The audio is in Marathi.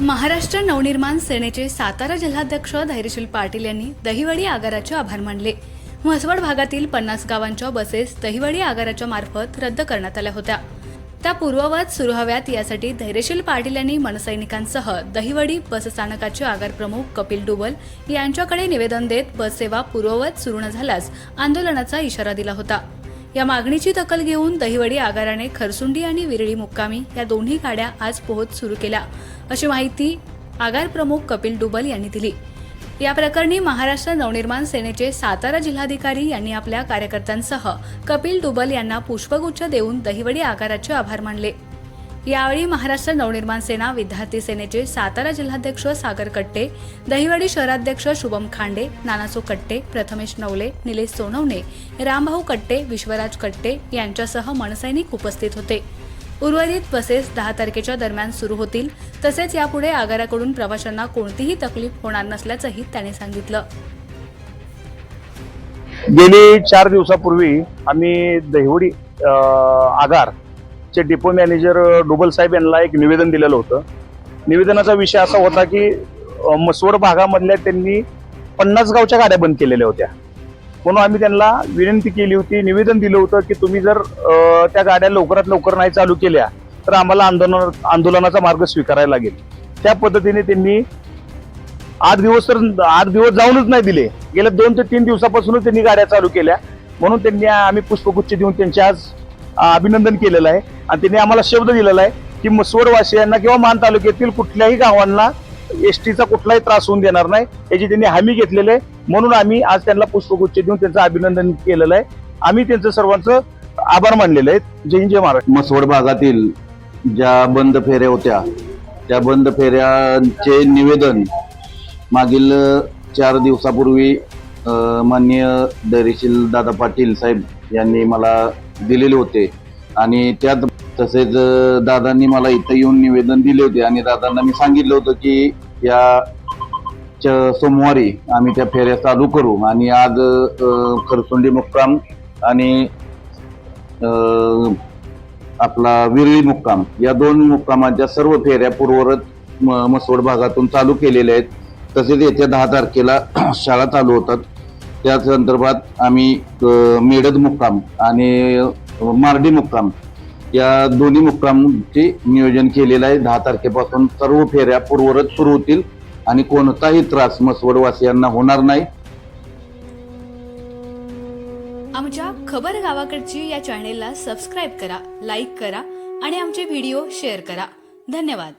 महाराष्ट्र नवनिर्माण सेनेचे सातारा जिल्हाध्यक्ष धैर्यशील पाटील यांनी दहिवडी आगाराचे आभार मानले. म्हसवड भागातील पन्नास गावांच्या बसेस दहिवडी आगाराच्या मार्फत रद्द करण्यात आल्या होत्या. त्या पूर्ववत सुरू हव्यात यासाठी धैर्यशील पाटील यांनी मनसैनिकांसह दहिवडी बसस्थानकाचे आगार प्रमुख कपिल डुबल यांच्याकडे निवेदन देत बससेवा पूर्ववत सुरू न झाल्यास आंदोलनाचा इशारा दिला होता. या मागणीची दखल घेऊन दहिवडी आगाराने खरसुंडी आणि विरळी मुक्कामी या दोन्ही गाड्या आज पोहोच सुरू केल्या अशी माहिती आगार प्रमुख कपिल डुबल यांनी दिली. या प्रकरणी महाराष्ट्र नवनिर्माण सेनेचे सातारा जिल्हाधिकारी यांनी आपल्या कार्यकर्त्यांसह कपिल डुबल यांना पुष्पगुच्छ देऊन दहिवडी आगाराचे आभार मानले. यावेळी महाराष्ट्र नवनिर्माण सेना विद्यार्थी सेनेचे सातारा जिल्हाध्यक्ष सागर कट्टे दहिवडी शहराध्यक्ष शुभम खांडे नानासो कट्टे प्रथमेश नवले निलेश सोनवणे रामभाऊ कट्टे विश्वराज कट्टे यांच्यासह मनसैनिक उपस्थित होते. उर्वरित बसेस दहा तारखेच्या दरम्यान सुरू होतील. तसेच यापुढे आगाराकडून प्रवाशांना कोणतीही तकलीफ होणार नसल्याचंही त्यांनी सांगितलं. गेली चार दिवसापूर्वी आम्ही दहिवडी आगार चे डेपो मॅनेजर डुबल साहेब यांना एक निवेदन दिलेलं होतं. निवेदनाचा विषय असा होता की मसवड भागामधल्या त्यांनी पन्नास गावच्या गाड्या बंद केलेल्या होत्या. म्हणून आम्ही त्यांना विनंती केली होती निवेदन दिलं होतं की तुम्ही जर त्या गाड्या लवकरात लवकर नाही चालू केल्या तर आम्हाला आंदोलन आंदोलनाचा मार्ग स्वीकारायला लागेल. त्या पद्धतीने त्यांनी आठ दिवस तर आठ दिवस जाऊनच नाही दिले. गेल्या दोन ते तीन दिवसापासूनच त्यांनी गाड्या चालू केल्या. म्हणून त्यांनी आम्ही पुष्पगुच्छ देऊन त्यांची आज अभिनंदन केलेलं आहे. आणि त्यांनी आम्हाला शब्द दिलेला आहे की मसवडवासियांना किंवा मान तालुक्यातील कुठल्याही गावांना एस टीचा कुठलाही त्रास होऊन देणार नाही. याची त्यांनी हमी घेतलेली आहे. म्हणून आम्ही आज त्यांना पुष्पगुच्छ देऊन त्यांचं अभिनंदन केलेलं आहे. आम्ही त्यांचं सर्वांचं आभार मानलेले आहेत. जय हिंद जय महाराष्ट्र. मसवड भागातील ज्या बंद फेऱ्या होत्या त्या बंद फेऱ्यांचे निवेदन मागील चार दिवसापूर्वी माननीय धैर्यशील दादा पाटील साहेब यांनी मला दिलेले होते. आणि त्यात तसेच दादांनी मला इथं येऊन निवेदन दिले होते. आणि दादांना मी सांगितलं होतं की या सोमवारी आम्ही त्या फेऱ्या चालू करू. आणि आज खरसुंडी मुक्काम आणि आपला विरळी मुक्काम या दोन मुक्कामाच्या सर्व फेऱ्या पूर्वरत म- मसवड भागातून चालू केलेल्या आहेत. तसेच येत्या दहा तारखेला शाळा चालू होतात. त्या संदर्भात आम्ही मेडद मुक्काम आणि मार्डी मुक्काम या दोन्ही मुक्कामचे नियोजन केलेलं आहे. दहा तारखेपासून सर्व फेऱ्या पूर्वरत सुरू होतील आणि कोणताही त्रास मसवडवासियांना होणार नाही. आमच्या खबर गावाकडची या चॅनेलला सबस्क्राईब करा लाईक करा आणि आमचे व्हिडिओ शेअर करा. धन्यवाद.